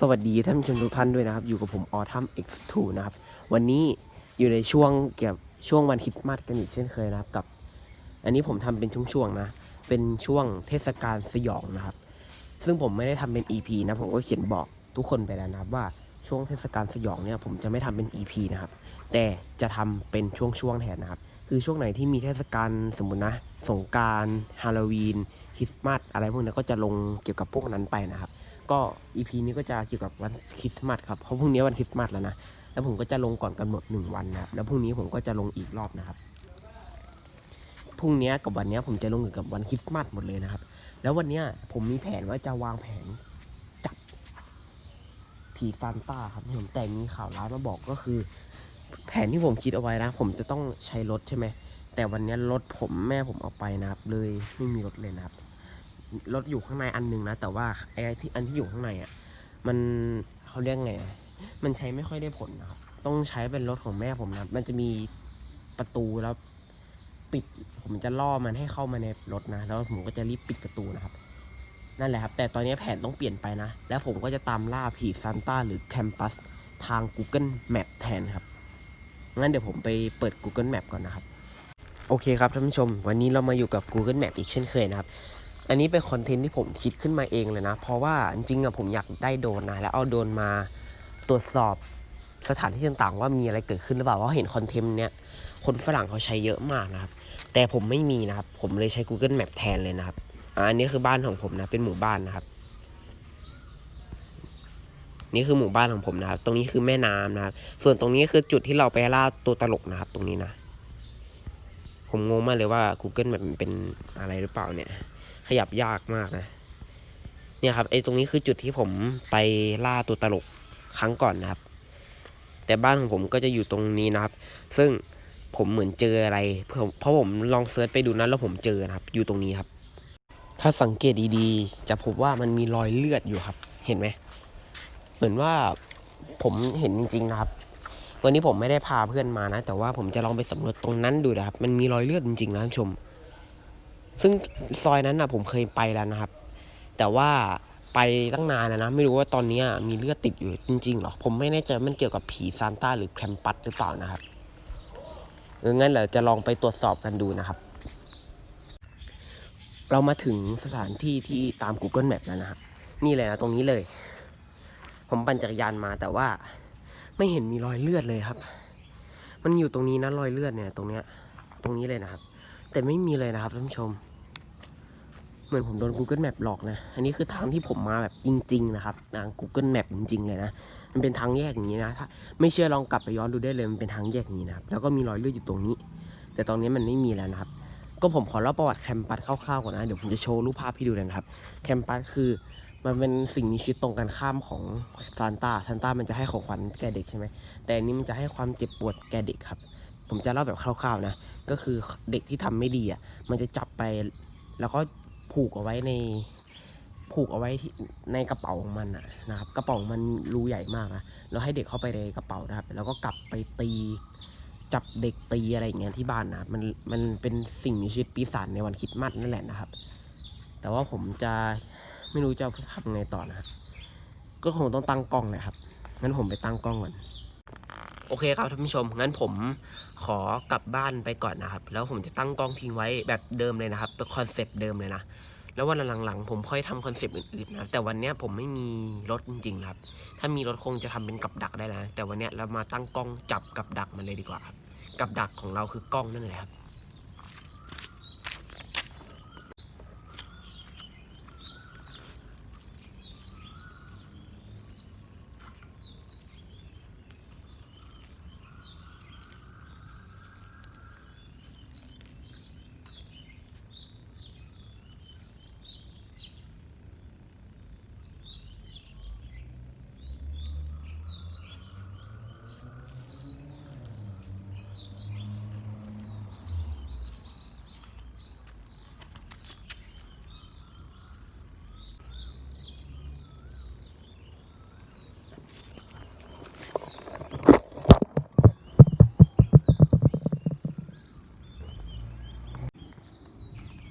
สวัสดีท่านผู้ชมทุกท่านด้วยนะครับ อยู่กับผมออทัม X2 นะครับ วันนี้อยู่ในช่วงเกี่ยวกับช่วงวันคริสต์มาสกันอีกเช่นเคยนะครับกับ อันนี้ผมทำเป็นช่วงๆนะ เป็นช่วงเทศกาลสยองนะครับ ซึ่งผมไม่ได้ทำเป็น EP นะผมก็เขียนบอกทุกคนไปแล้วนะครับว่าช่วงเทศกาลสยองเนี่ยผมจะไม่ทำเป็น EP นะครับ แต่จะทำเป็นช่วงๆแทนนะครับ คือช่วงไหนที่มีเทศกาลสมมตินะสงการฮาโลวีนคริสต์มาสอะไรพวกนี้ก็จะลงเกี่ยวกับพวกนั้นไปนะครับ ก็อีพีนี้ก็จะเกี่ยวกับวันคริสต์มาสครับเพราะพรุ่งนี้วันคริสต์มาสแล้วนะแล้วผมก็จะลงก่อนกำหนดหนึ่งวันนะครับแล้วพรุ่งนี้ผมก็จะลงอีกรอบนะครับพรุ่งนี้กับวันนี้ผมจะลงเกี่ยวกับวันคริสต์มาสหมดเลยนะครับ แล้ววันนี้ผมมีแผนว่าจะวางแผนจับผีซานต้าครับผมแต่มีข่าวร้ายมาบอกก็คือ แผนที่ผมคิดเอาไว้นะ ผมจะต้องใช้รถใช่ไหมแต่วันนี้รถผมแม่ผมเอาไปนะครับ เลยไม่มีรถเลยนะครับ รถอยู่ข้างในอันหนึงนะ แต่ว่าไอ้ที่อันที่อยู่ข้างในอะ มันเขาเรียกไง มันใช้ไม่ค่อยได้ผลนะครับ ต้องใช้เป็นรถของแม่ผมนะมันจะมีประตูแล้วปิด ผมจะล่อมันให้เข้ามาในรถนะ แล้วผมก็จะรีบปิดประตูนะครับ นั่นแหละครับ แต่ตอนนี้แผนต้องเปลี่ยนไปนะ แล้วผมก็จะตามล่าผีซานต้าหรือแคมปัสทาง Google Map แทนครับ งั้นเดี๋ยวผมไปเปิด Google Map ก่อนนะครับ โอเคครับท่านผู้ชม วันนี้เรามาอยู่กับ Google Map อีกเช่นเคยนะครับ อันนี้เป็นคอนเทนต์ที่ผมคิดขึ้นมาเองเลยนะ เพราะว่าจริงๆอะผมอยากได้โดนนะ แล้วเอาโดนมาตรวจสอบสถานที่ต่างๆ ว่ามีอะไรเกิดขึ้นหรือเปล่าเพราะเห็นคอนเทนต์เนี้ยคนฝรั่งเขาใช้เยอะมากนะครับ แต่ผมไม่มีนะครับ ผมเลยใช้ Google Map แทนเลยนะครับอันนี้คือบ้านของผมนะ เป็นหมู่บ้านนะครับ นี่คือหมู่บ้านของผมนะครับ ตรงนี้คือแม่น้ำนะครับ ส่วนตรงนี้คือจุดที่เราไปล่าตัวตลกนะครับ ตรงนี้นะ ผมงงมากเลยว่า Google Map มันเป็นอะไรหรือเปล่าเนี่ย ขยับยากมากนะ เนี่ยครับไอ้ตรงนี้คือจุดที่ผมไปล่าตัวตลกครั้งก่อนนะครับ แต่บ้านของผมก็จะอยู่ตรงนี้นะครับ ซึ่งผมเหมือนเจออะไรเพราะเพราะผมลองเซิร์ชไปดูนั้นแล้วผมเจอนะครับ อยู่ตรงนี้ครับ ถ้าสังเกตดีๆ จะพบว่ามันมีรอยเลือดอยู่ครับ เห็นไหมเหมือนว่าผมเห็นจริง ๆ นะครับ วันนี้ผมไม่ได้พาเพื่อนมานะ แต่ว่าผมจะลองไปสำรวจตรงนั้นดูนะครับ มันมีรอยเลือดจริงๆนะท่านผู้ชม ซึ่งซอยนั้นนะผมเคยไปแล้วนะครับ แต่ว่าไปตั้งนานแล้วนะ ไม่รู้ว่าตอนนี้มีเลือดติดอยู่จริงๆหรอ ผมไม่แน่ใจมันเกี่ยวกับผีซานต้าหรือแคมปัสหรือเปล่านะครับเอองั้นเราจะลองไปตรวจสอบกันดูนะครับ เรามาถึงสถานที่ที่ตาม Google Map แล้วนะครับนี่เลยนะตรงนี้เลย ผมปั่นจักรยานมาแต่ว่าไม่เห็นมีรอยเลือดเลยครับ มันอยู่ตรงนี้นะรอยเลือดเนี่ย ตรงเนี้ย ตรงนี้เลยนะครับ แต่ไม่มีเลยนะครับท่านผู้ชม เหมือนผมโดน Google Map หลอกนะ อันนี้คือทางที่ผมมาแบบจริง ๆ นะครับทาง Google Map จริง ๆ เลยนะ มันเป็นทางแยกอย่างนี้นะถ้าไม่เชื่อลองกลับไปย้อนดูได้เลยมันเป็นทางแยกนี้นะครับแล้วก็มีรอยเลือดอยู่ตรงนี้ แต่ตอนนี้มันไม่มีแล้วนะครับ ก็ผมขอเล่าประวัติแคมปัสคร่าวๆก่อนนะเดี๋ยวผมจะโชว์รูปภาพให้ดูเลยนะครับ แคมปัสคือมันเป็นสิ่งมีชีวิตตรงกันข้ามของซานตาซานตามันจะให้ของขวัญแก่เด็กใช่ไหมแต่อันนี้มันจะให้ความเจ็บปวดแก่เด็กครับ ผมจะเล่าแบบคร่าวๆนะ ก็คือเด็กที่ทำไม่ดีอะ มันจะจับไป แล้วก็ผูกเอาไว้ใน ผูกเอาไว้ที่ในกระเป๋าของมันอะนะครับ กระเป๋ามันรูใหญ่มากนะแล้วให้เด็กเข้าไปในกระเป๋านะครับ แล้วก็กลับไปตี จับเด็กตีอะไรอย่างเงี้ยที่บ้านนะ มัน มันเป็นสิ่งมีชีวิตปีศาจในวันคิดมัดนั่นแหละนะครับ แต่ว่าผมจะไม่รู้จะทำไงต่อนะ ก็คงต้องตั้งกล้องเลยครับ งั้นผมไปตั้งกล้องก่อน อเคครับท่านผู้ชม งั้นผมขอกลับบ้านไปก่อนนะครับ แล้วผมจะตั้งกล้องทิ้งไว้แบบเดิมเลยนะครับเป็นคอนเซปต์เดิมเลยนะ แล้ววันหลังๆ ผมค่อยทำคอนเซปต์อื่นๆนะ แต่วันเนี้ยผมไม่มีรถจริงๆครับ ถ้ามีรถคงจะทำเป็นกับดักได้แล้วนะแต่วันเนี้ยเรามาตั้งกล้องจับกับดักมันเลยดีกว่าครับ กับดักของเราคือกล้องนั่นแหละครับ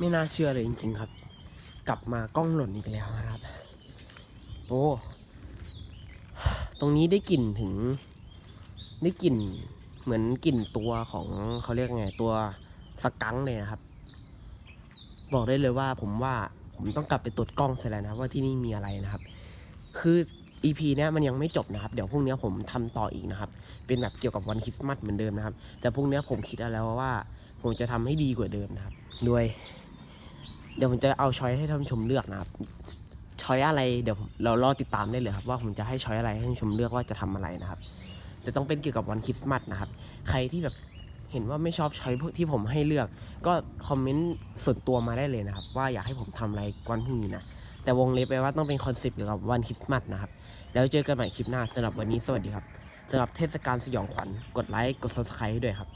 ไม่น่าเชื่อเลยจริงๆครับ กลับมากล้องหล่นอีกแล้วนะครับ โอ้ ตรงนี้ได้กลิ่นถึง ได้กลิ่นเหมือนกลิ่นตัวของเขาเรียกไงตัวสกังค์เลยนะครับ บอกได้เลยว่าผมว่าผมต้องกลับไปตรวจกล้องเสร็จแล้วนะครับว่าที่นี่มีอะไรนะครับ คือ EP เนี้ยมันยังไม่จบนะครับ เดี๋ยวพรุ่งนี้ผมทำต่ออีกนะครับ เป็นแบบเกี่ยวกับวันคริสต์มาสเหมือนเดิมนะครับ แต่พรุ่งนี้ผมคิดเอาแล้วว่า ผมจะทำให้ดีกว่าเดิมนะครับโดย เดี๋ยวผมจะเอาช้อยให้ท่านผู้ชมเลือกนะครับช้อยอะไรเดี๋ยวเรารอติดตามได้เลยครับว่าผมจะให้ช้อยอะไรให้ท่านผู้ชมเลือกว่าจะทำอะไรนะครับแต่ต้องเป็นเกี่ยวกับวันคริสต์มาสนะครับ ใครที่แบบเห็นว่าไม่ชอบช้อยที่ผมให้เลือก ก็คอมเมนต์ส่วนตัวมาได้เลยนะครับ ว่าอยากให้ผมทำอะไรวันพรุ่งนี้นะแต่วงเล็บไปว่าต้องเป็นคอนเซปต์เกี่ยวกับวันคริสต์มาสนะครับ แล้วเจอกันใหม่คลิปหน้าสำหรับวันนี้สวัสดีครับสำหรับเทศกาลสยองขวัญกดไลค์กด subscribe ให้ด้วยครับ